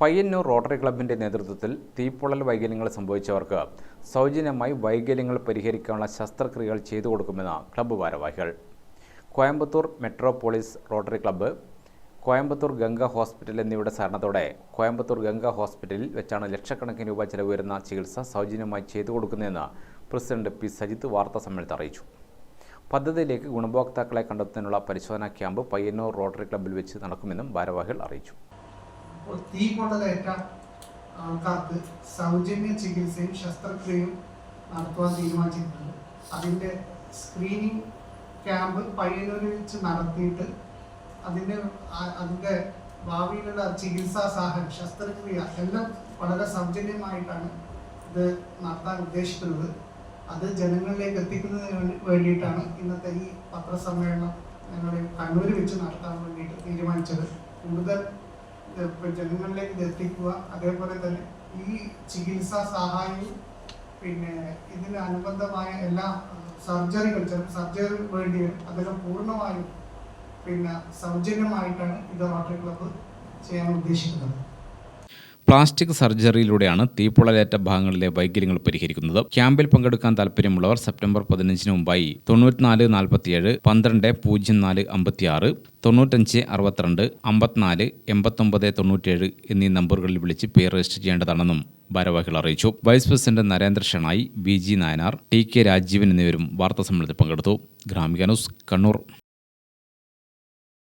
Payyanur rotary ക്ലബിന്റെ നേതൃത്വത്തിൽ തീപ്പൊള്ളൽ വൈകല്യങ്ങൾ സംഭവിച്ചവർക്ക് സൗജന്യമായി വൈകല്യങ്ങൾ പരിഹരിക്കാനുള്ള ശസ്ത്രക്രിയകൾ ചെയ്തു കൊടുക്കുമെന്ന് ക്ലബ്ബ് ഭാരവാഹികൾ. Coimbatore Metropolis Rotary club Coimbatore Ganga hospital എന്നിവയുടെ സഹകരണത്തോടെ കോയമ്പത്തൂർ ഗംഗ ഹോസ്പിറ്റലിൽ വെച്ചാണ് ലക്ഷക്കണക്കിന് രൂപ ചെലവ് വരുന്ന ചികിത്സ സൗജന്യമായി ചെയ്തു കൊടുക്കുന്നതെന്ന് പ്രസിഡന്റ് പി. സജിത്ത് വാർത്താ സമ്മേളനത്തിൽ അറിയിച്ചു. പദ്ധതിയിലേക്ക് ഗുണഭോക്താക്കളെ കണ്ടെത്തുന്നതിനുള്ള പരിശോധനാ ക്യാമ്പ് പയ്യന്നൂർ റോട്ടറി ക്ലബ്ബിൽ വെച്ച് നടക്കുമെന്നും ഭാരവാഹികൾ അറിയിച്ചു. തീ കൊണ്ടലേറ്റ ആൾക്കാർക്ക് സൗജന്യ ചികിത്സയും ശസ്ത്രക്രിയയും നടത്തുവാൻ തീരുമാനിച്ചിട്ടുണ്ട്. അതിന്റെ സ്ക്രീനിങ് ക്യാമ്പ് പയ്യന്നൂരിൽ വെച്ച് നടത്തിയിട്ട് അതിന്റെ അതിന്റെ ഭാവിയിലുള്ള ചികിത്സാ സാഹചര്യം ശസ്ത്രക്രിയ എല്ലാം വളരെ സൗജന്യമായിട്ടാണ് ഇത് നടത്താൻ ഉദ്ദേശിക്കുന്നത്. അത് ജനങ്ങളിലേക്ക് എത്തിക്കുന്നതിന് വേണ്ടിയിട്ടാണ് ഇന്നത്തെ ഈ പത്രസമ്മേളനം ഞങ്ങൾ കണ്ണൂർ വെച്ച് നടത്താൻ വേണ്ടിയിട്ട് തീരുമാനിച്ചത്. കൂടുതൽ ജനങ്ങളിലേക്ക് എത്തിക്കുക. അതേപോലെ തന്നെ ഈ ചികിത്സാ സഹായവും പിന്നെ ഇതിന് അനുബന്ധമായ എല്ലാ സർജറികൾ സർജറി വേണ്ടി അതെല്ലാം പൂർണമായും പിന്നെ സൗജന്യമായിട്ടാണ് ഇത് റോട്ടറി ക്ലബ്ബ് ചെയ്യാൻ ഉദ്ദേശിക്കുന്നത്. പ്ലാസ്റ്റിക് സർജറിയിലൂടെയാണ് തീപ്പൊള്ളലേറ്റ ഭാഗങ്ങളിലെ വൈകല്യങ്ങൾ പരിഹരിക്കുന്നത്. ക്യാമ്പിൽ പങ്കെടുക്കാൻ താല്പര്യമുള്ളവർ സെപ്റ്റംബർ പതിനഞ്ചിന് മുമ്പായി തൊണ്ണൂറ്റിനാല് നാൽപ്പത്തിയേഴ് പന്ത്രണ്ട് പൂജ്യം നാല് അമ്പത്തിയാറ് തൊണ്ണൂറ്റഞ്ച് അറുപത്തിരണ്ട് അമ്പത്തിനാല് എൺപത്തൊമ്പത് തൊണ്ണൂറ്റേഴ് എന്നീ നമ്പറുകളിൽ വിളിച്ച് പേര് രജിസ്റ്റർ ചെയ്യേണ്ടതാണെന്നും ഭാരവാഹികൾ അറിയിച്ചു. Vice president Narendra Shenoy V G Nayanar T K Rajeevan എന്നിവരും വാർത്താ സമ്മേളനത്തിൽ പങ്കെടുത്തു. ഗ്രാമിക ന്യൂസ് കണ്ണൂർ.